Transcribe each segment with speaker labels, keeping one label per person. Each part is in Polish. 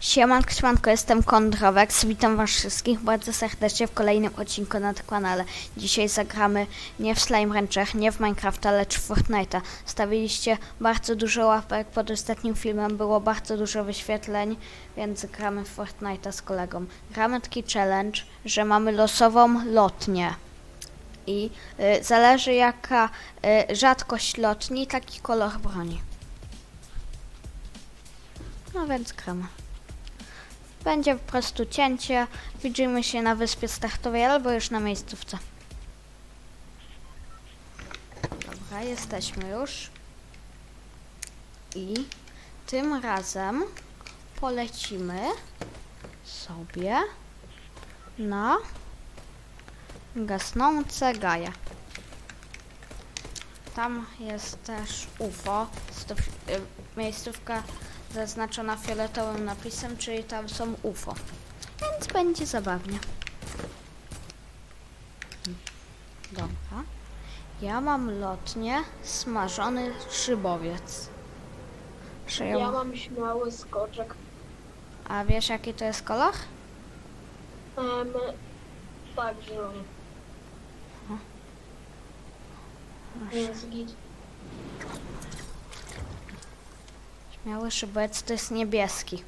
Speaker 1: Siemanko, siemanko, jestem Kondrowex. Witam was wszystkich bardzo serdecznie w kolejnym odcinku na tym kanale. Dzisiaj zagramy nie w Slime Rancher, nie w Minecrafta, lecz w Fortnite'a. Stawiliście bardzo dużo łapek pod ostatnim filmem, było bardzo dużo wyświetleń, więc gramy w Fortnite'a z kolegą. Gramy taki challenge, że mamy losową lotnię. I y, zależy jaka y, rzadkość lotni, taki kolor broni. No więc gramy. Będzie po prostu cięcie. Widzimy się na wyspie startowej albo już na miejscówce. Dobra, jesteśmy już. I tym razem polecimy sobie na gasnące gaje. Tam jest też UFO, y, miejscówka zaznaczona fioletowym napisem, czyli tam są UFO. Więc będzie zabawnie. Dobra. Ja mam lotnie smażony szybowiec. Czy ja
Speaker 2: Ja mam śmiały skoczek.
Speaker 1: A wiesz jaki to jest kolor?
Speaker 2: Um, tak, zielony. Jest git.
Speaker 1: Śmiały szybowiec to jest niebieski.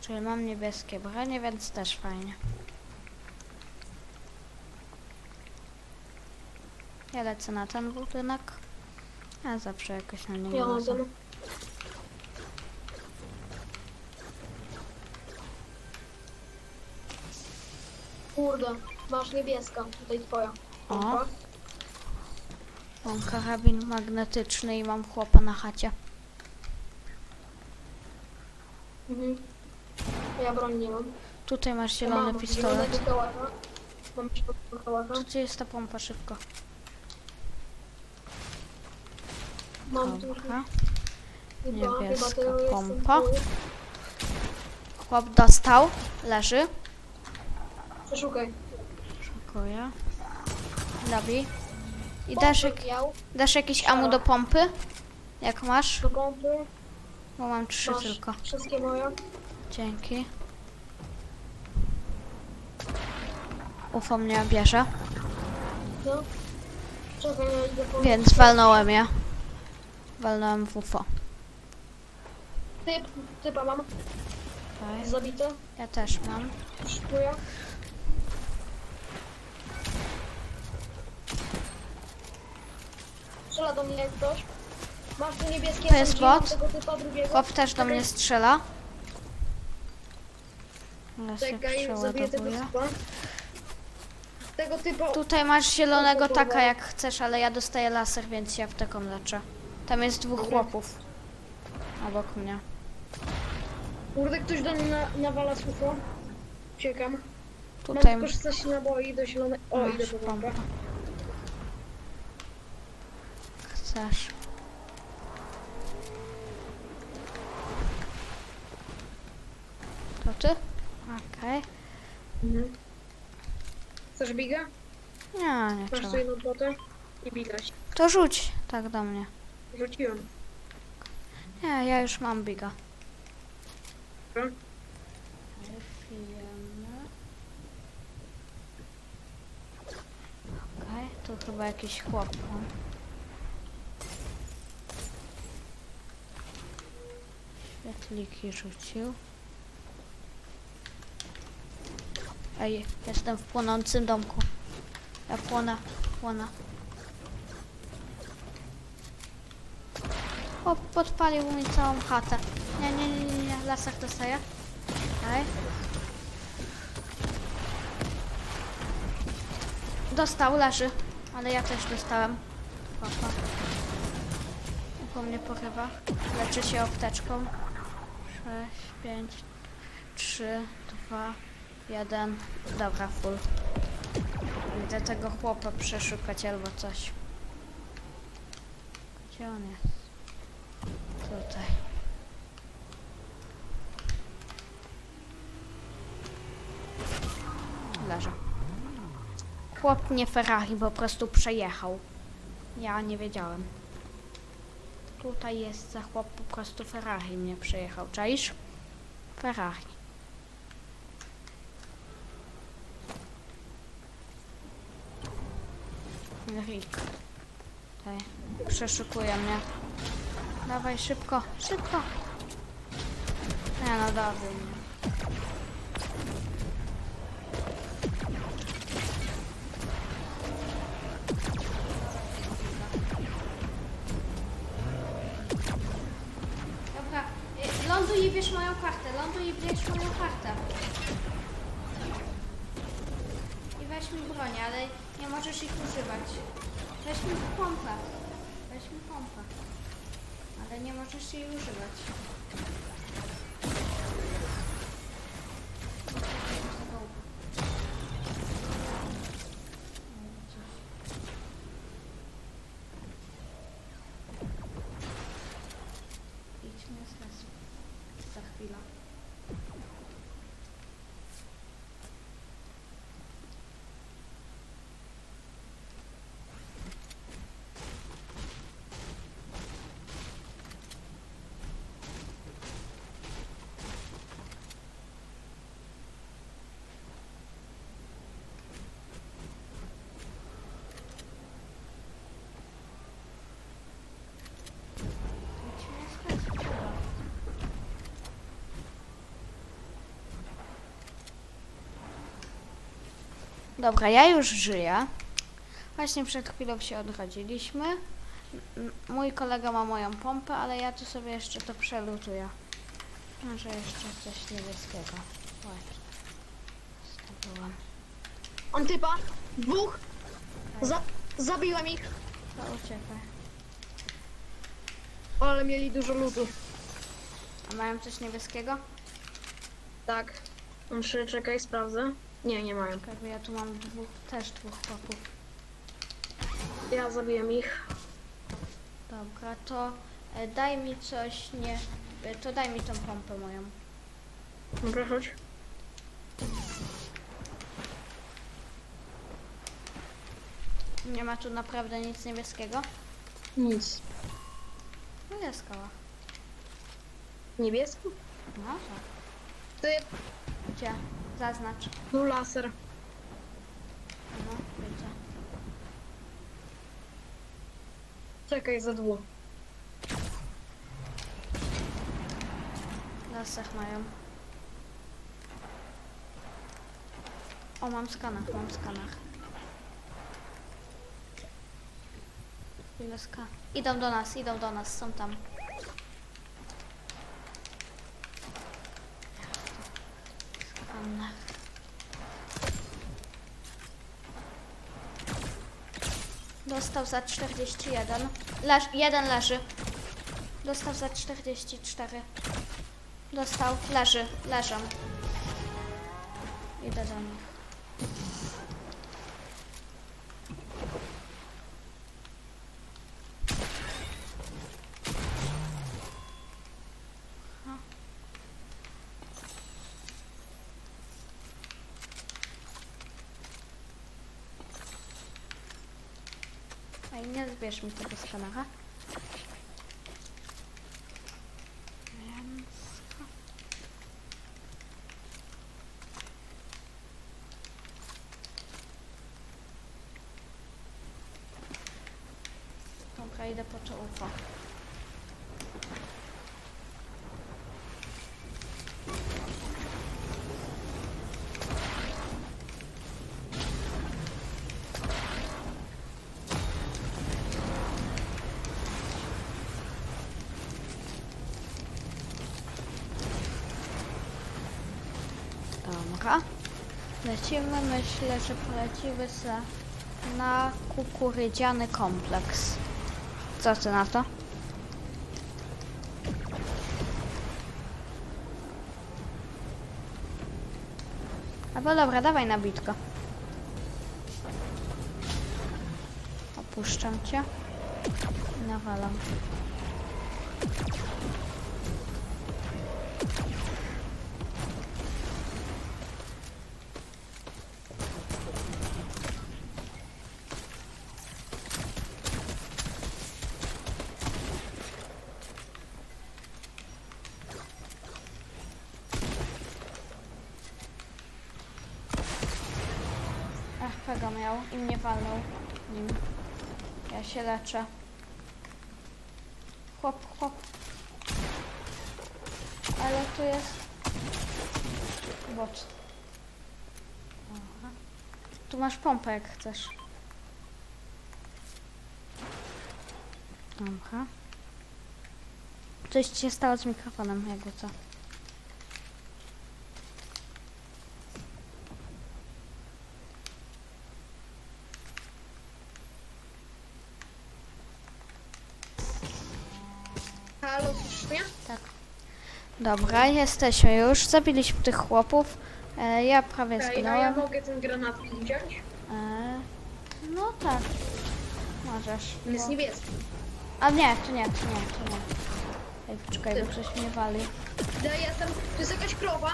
Speaker 1: Czyli mam niebieskie bronie, więc też fajnie. Ja lecę na ten budynek. Ja zawsze jakoś na niego
Speaker 2: Ja
Speaker 1: lecę.
Speaker 2: Kurde, masz niebieska, tutaj twoja.
Speaker 1: O. Mam karabin magnetyczny i mam chłopa na chacie.
Speaker 2: Mhm. Ja broń nie mam.
Speaker 1: Tutaj masz zielony
Speaker 2: mam
Speaker 1: pistolet.
Speaker 2: Mam kałacha.
Speaker 1: Gdzie jest ta pompa szybko?
Speaker 2: Mam tu
Speaker 1: Dobra. Niebieska pompa. Chłop dostał. Leży.
Speaker 2: Przeszukaj.
Speaker 1: Szukuję. Dobij. I dasz, dasz jakieś amu do pompy? Jak masz?
Speaker 2: do pompy.
Speaker 1: Bo mam trzy
Speaker 2: Masz
Speaker 1: tylko.
Speaker 2: wszystkie moje.
Speaker 1: Dzięki. UFO mnie bierze,
Speaker 2: No. Czekaj, ja idę po...
Speaker 1: więc walnąłem je. Walnąłem w UFO.
Speaker 2: Typ, typa mam.
Speaker 1: Okay.
Speaker 2: Zabity.
Speaker 1: Ja też mam.
Speaker 2: Szykuję. Strzela do mnie jak ktoś. Masz tu niebieskie
Speaker 1: To jest
Speaker 2: SMG, mam
Speaker 1: bot?
Speaker 2: tego typa drugiego.
Speaker 1: Chłop też do mnie strzela. Ja się
Speaker 2: Czekaj, zabiję tego
Speaker 1: przeładowuję.
Speaker 2: typa. Tego typa...
Speaker 1: Tutaj masz zielonego taka jak chcesz, ale ja dostaję laser, więc się apteką leczę. Tam jest dwóch chłopów. Obok mnie.
Speaker 2: Kurde, ktoś do mnie na, nawala sufo. Uciekam.
Speaker 1: Tutaj
Speaker 2: Mam tylko 16 naboi do zielonej... O,
Speaker 1: masz
Speaker 2: idę po pompę.
Speaker 1: Chcesz. To ty? Okej.
Speaker 2: Mhm. Chcesz biga?
Speaker 1: Nie, nie
Speaker 2: Masz
Speaker 1: trzeba.
Speaker 2: tu jedną potę? I bigać.
Speaker 1: To rzuć tak do mnie.
Speaker 2: Rzuciłem.
Speaker 1: Nie, ja już mam biga.
Speaker 2: Dobra.
Speaker 1: Okej, tu chyba jakiś chłop. Świetliki rzucił. Ej, jestem w płonącym domku. Ja płonę, płonę. O, podpalił mi całą chatę. Nie, nie, nie, nie, nie. lasach dostaję. Okej. Dostał, leży. Ale ja też dostałem. Opa. Po mnie porywa. Leczy się apteczką. 6, 5, 3, 2, 1. Dobra, full. Idę tego chłopa przeszukać albo coś. Gdzie on jest? Tutaj. Leży. Chłop nie Ferrari po prostu przejechał. Ja nie wiedziałem. Tutaj jest za chłop po prostu Ferrari mnie przejechał, czaisz? Ferrari. Rick. Tutaj. Przeszukuje mnie. Dawaj szybko, szybko. Nie no. Dobra, y, ląduj i bierz moją kartę, ląduj i bierz moją kartę. I weź mi broń, ale nie możesz ich używać. Weź mi pompę. Weź mi pompę. Ale nie możesz jej używać. Dobra, ja już żyję. Właśnie przed chwilą się odchodziliśmy. M- Mój kolega ma moją pompę, ale ja tu sobie jeszcze to przelutuję. Może jeszcze coś niebieskiego. Właśnie. Zdobyłam.
Speaker 2: On typa. Dwóch. Za zabiłem ich.
Speaker 1: To uciekaj.
Speaker 2: Ale mieli dużo lutu.
Speaker 1: A mają coś niebieskiego?
Speaker 2: Tak. Muszę, czekaj, sprawdzę. Nie, nie mają.
Speaker 1: Ja tu mam dwóch, też dwóch chłopów.
Speaker 2: Ja zabiłem ich.
Speaker 1: Dobra, to e, daj mi coś, nie... e, To daj mi tą pompę moją.
Speaker 2: Dobra, chodź.
Speaker 1: Nie ma tu naprawdę nic niebieskiego?
Speaker 2: Nic.
Speaker 1: No jest skała.
Speaker 2: Niebieski?
Speaker 1: No tak.
Speaker 2: To jest
Speaker 1: Gdzie? Zaznacz.
Speaker 2: tu laser.
Speaker 1: No, widzę.
Speaker 2: Czekaj, za dwóch.
Speaker 1: Lasach mają. O, mam skaner, mam skaner. Ile ska? Idą do nas, idą do nas, są tam. Dostał za 41. Leż, jeden leży. Dostał za 44. Dostał, leży, leżą. Idę do nich. Aha. Ej, nie zbierz mi tego skanera. Mięsko. Dobra, idę po to UFO. Dobra. Lecimy, myślę, że polecimy se na kukurydziany kompleks. Co ty na to? Albo dobra, dawaj na bitko. Opuszczam cię. Nawalam. RPG miał i mnie walnął nim. Ja się leczę. Chłop, chłop. Ale tu jest... Bot. Tu masz pompę jak chcesz. Dobra. Coś się stało z mikrofonem, jakby co. Dobra, jesteśmy już. Zabiliśmy tych chłopów. E, ja prawie
Speaker 2: Ej, a ja
Speaker 1: zginąłem.
Speaker 2: mogę ten granat wziąć?
Speaker 1: E, no tak. Możesz.
Speaker 2: On jest
Speaker 1: bo-
Speaker 2: niebieski.
Speaker 1: A nie, to nie, to nie, to nie. Ej, poczekaj, bo coś mnie wali.
Speaker 2: Ja jestem, to jest jakaś krowa.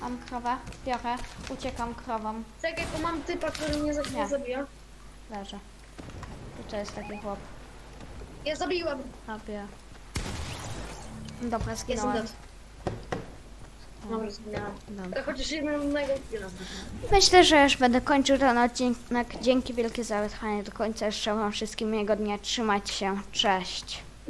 Speaker 1: Mam krowę, biorę, uciekam krową,
Speaker 2: Czekaj, bo mam typa, który mnie za
Speaker 1: Nie.
Speaker 2: zabija.
Speaker 1: leżę. Tutaj jest taki chłop.
Speaker 2: Ja zabiłem.
Speaker 1: Robię. Dobra,
Speaker 2: Jestem
Speaker 1: zginąłem.
Speaker 2: dead. Dobra, chociaż jednego.
Speaker 1: Myślę, że już będę kończył ten odcinek. Dzięki wielkie za wytrwanie do końca. Życzę wam wszystkim miłego dnia. Trzymajcie się. Cześć.